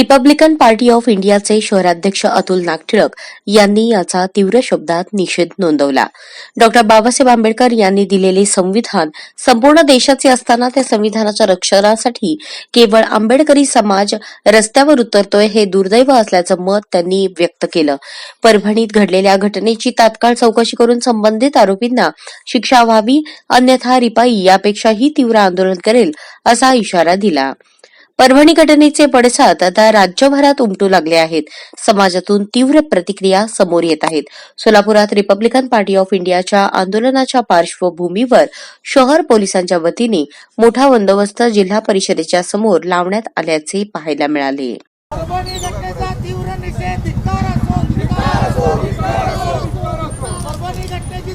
Republican party of इंडियाचे शहराध्यक्ष अतुल नागटिळक यांनी याचा तीव्र शब्दात निषेध नोंदवला. डॉक्टर बाबासाहेब आंबेडकर यांनी दिलेले संविधान संपूर्ण देशाचे असताना त्या संविधानाच्या रक्षणासाठी केवळ आंबेडकरी समाज रस्त्यावर उतरतोय हे दुर्दैव असल्याचं मत त्यांनी व्यक्त केलं. परभणीत घडलेल्या घटनेची तात्काळ चौकशी करून संबंधित आरोपींना शिक्षा व्हावी अन्यथा रिपाई यापेक्षाही तीव्र आंदोलन करेल असा इशारा दिला. परभणी घटनेचे पडसाद आता राज्यभरात उमटू लागले आहेत. समाजातून तीव्र प्रतिक्रिया समोर येत आहेत. सोलापुरात रिपब्लिकन पार्टी ऑफ इंडियाच्या आंदोलनाच्या पार्श्वभूमीवर शहर पोलिसांच्या वतीने मोठा बंदोबस्त जिल्हा परिषदेच्या समोर लावण्यात आल्याचे पाहायला मिळाले.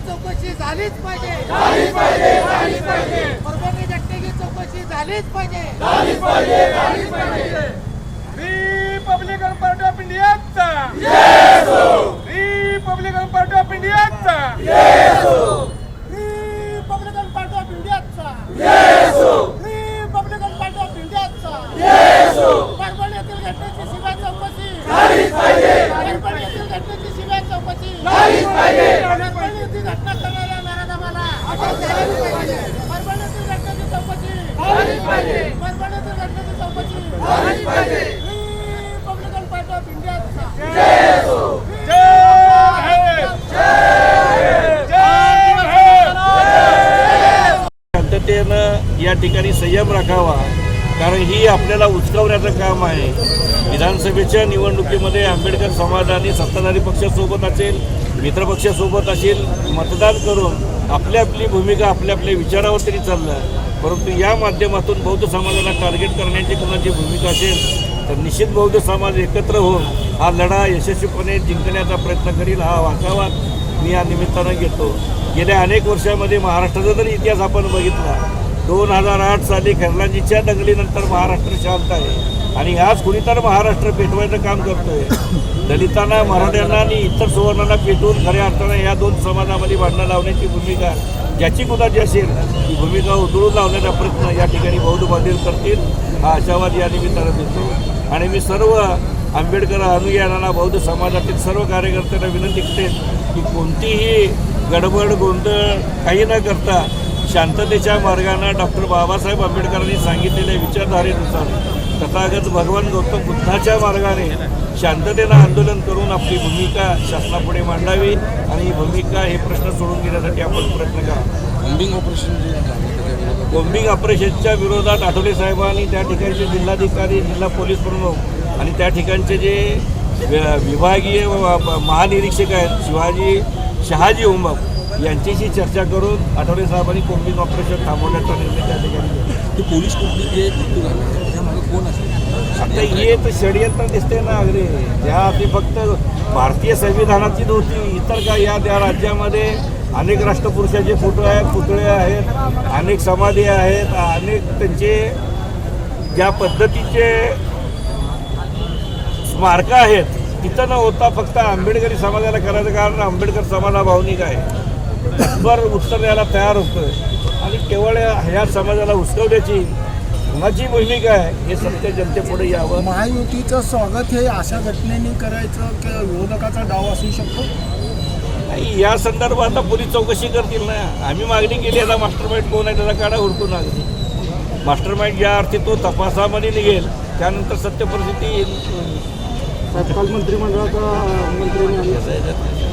चौकशी झालीच पाहिजे. झालीच पाहिजे झालीच पाहिजे. परभणी घटनेची चौकशी झालीच पाहिजे झालीच पाहिजे. झालीच पाहिजे रिपब्लिकन पार्टी ऑफ इंडियाचा रिपब्लिकन पार्टी ऑफ इंडियाचा रिपब्लिकन पार्टी ऑफ इंडियाचा रिपब्लिकन पार्टी ऑफ इंडियाचा परभणीतील घटनेची सीबीआय चौकशी परभणीतील घटनेची सीबीआय चौकशी परभणीतील घटना करणाऱ्या नराधमाला परभणीतील घटनेची चौकशी परभणीतील घटनेची चौकशी रिपब्लिकन पार्टी ऑफ इंडियाचा जय हे शांततेनं या ठिकाणी संयम राखावा कारण ही आपल्याला उचकवण्याचं काम आहे. विधानसभेच्या निवडणुकीमध्ये आंबेडकर समाजाने सत्ताधारी पक्षासोबत असेल मित्रपक्षासोबत असेल मतदान करून आपली आपली भूमिका आपल्या आपल्या विचारावर तरी चाललं. परंतु या माध्यमातून बौद्ध समाजाला टार्गेट करण्याची कोणाची भूमिका असेल तर निश्चित बौद्ध समाज एकत्र होऊन हा लढा यशस्वीपणे जिंकण्याचा प्रयत्न करील हा वाचावात मी या निमित्तानं घेतो. गेल्या अनेक वर्षामध्ये महाराष्ट्राचा जर इतिहास आपण बघितला दोन हजार आठ साली खरलाजीच्या दंगलीनंतर महाराष्ट्र शांत आहे आणि आज कुणीतर महाराष्ट्र पेटवायचं काम करतोय. दलितांना मराठ्यांना आणि इतर सुवर्णांना पेटवून खऱ्या अर्थानं या दोन समाजामध्ये भांडणं लावण्याची भूमिका ज्याची कुणाची असेल ती भूमिका उधळून लावण्याचा प्रयत्न या ठिकाणी बौद्ध बांधील करतील हा आशावाद या निमित्तानं देतो. आणि मी सर्व आंबेडकर अनुयायांना बौद्ध समाजातील सर्व कार्यकर्त्यांना विनंती करते की कोणतीही गडबड गोंधळ काही न करता शांततेच्या मार्गानं डॉक्टर बाबासाहेब आंबेडकरांनी सांगितलेल्या विचारधारेनुसार तथागत भगवान गौतम बुद्धाच्या मार्गाने शांततेनं आंदोलन करून आपली भूमिका शासनापुढे मांडावी आणि ही भूमिका हे प्रश्न सोडून घेण्यासाठी आपण प्रयत्न करा. बॉम्बिंग ऑपरेशन जे बॉम्बिंग ऑपरेशनच्या विरोधात? आठवले साहेबांनी त्या ठिकाणचे जिल्हाधिकारी जिल्हा पोलीस प्रमुख आणि त्या ठिकाणचे जे विभागीय महानिरीक्षक आहेत शिवाजी शहाजी उमप यांच्याशी चर्चा करून आठवले साहेबांनी बॉम्बिंग ऑपरेशन थांबवण्याचा निर्णय त्या ठिकाणी पोलीस कुठली जे कोण असेल? आता हे तर षडयंत्र दिसते ना अगदी. त्या ती फक्त भारतीय संविधानाची नव्हती इतर काय या त्या राज्यामध्ये अनेक राष्ट्रपुरुषाचे फोटो आहेत पुतळे आहेत अनेक समाधी आहेत अनेक त्यांचे ज्या पद्धतीचे स्मारकं आहेत तिथं न होता फक्त आंबेडकरी समाजाला करायचं कारण आंबेडकर समाज हा भावनिक आहे. वर उत्तर द्यायला तयार होतोय. आणि केवळ ह्या समाजाला उचकवण्याची कुणाची भूमिका आहे हे सत्य जनतेपुढे यावं. महायुतीचं स्वागत हे अशा घटनेने करायचं की विरोधकाचा डाव असू शकतो? नाही या संदर्भात आता पोलीस चौकशी करतील ना. आम्ही मागणी केली आता मास्टर माइंड कोण आहे त्याचा काढा हुडकून अगदी मास्टर माइंड ज्या अर्थी तो तपासामध्ये निघेल त्यानंतर सत्य परिस्थिती येईल. काल मंत्रिमंडळाचा मंत्र्यांनी